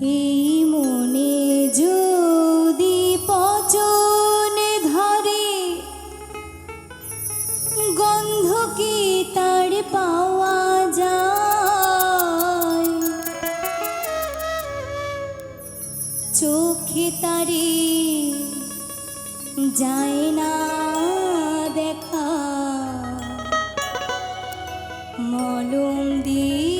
এই মনে যদি গন্ধ কি তার পাওয়া যায়? চোখে তারি যায় না দেখা, মলম দিয়ে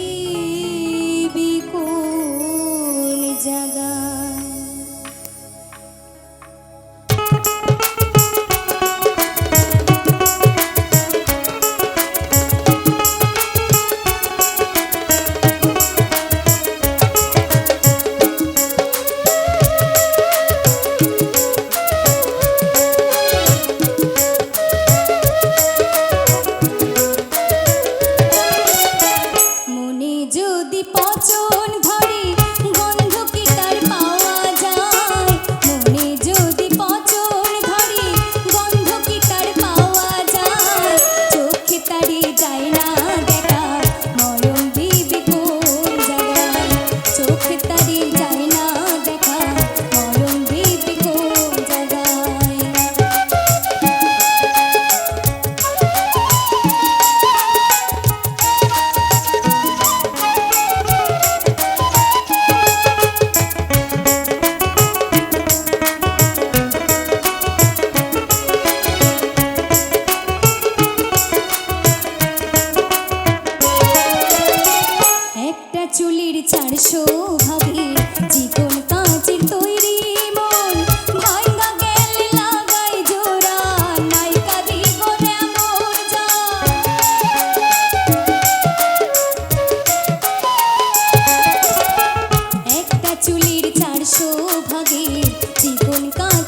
যায়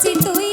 কাঁচের তৈরি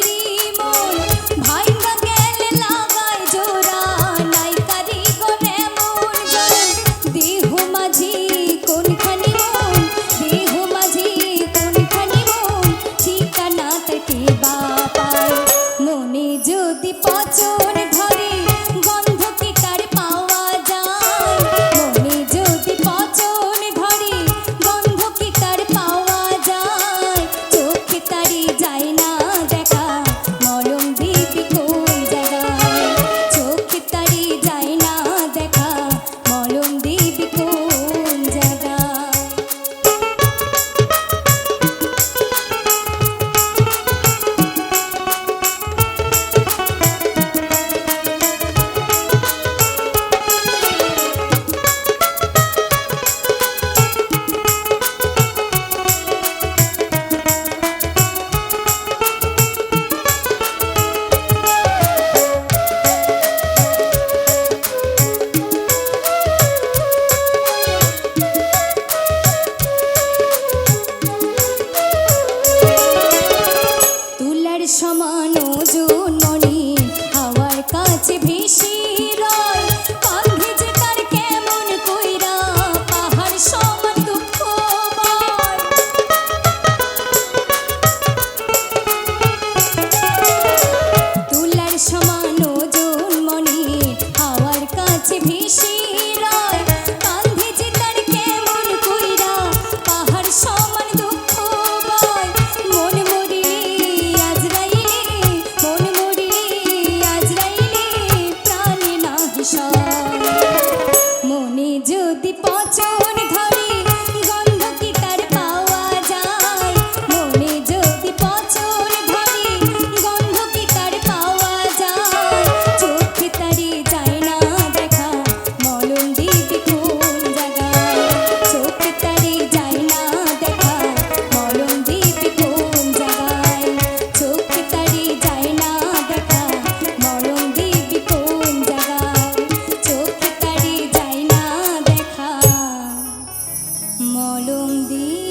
lung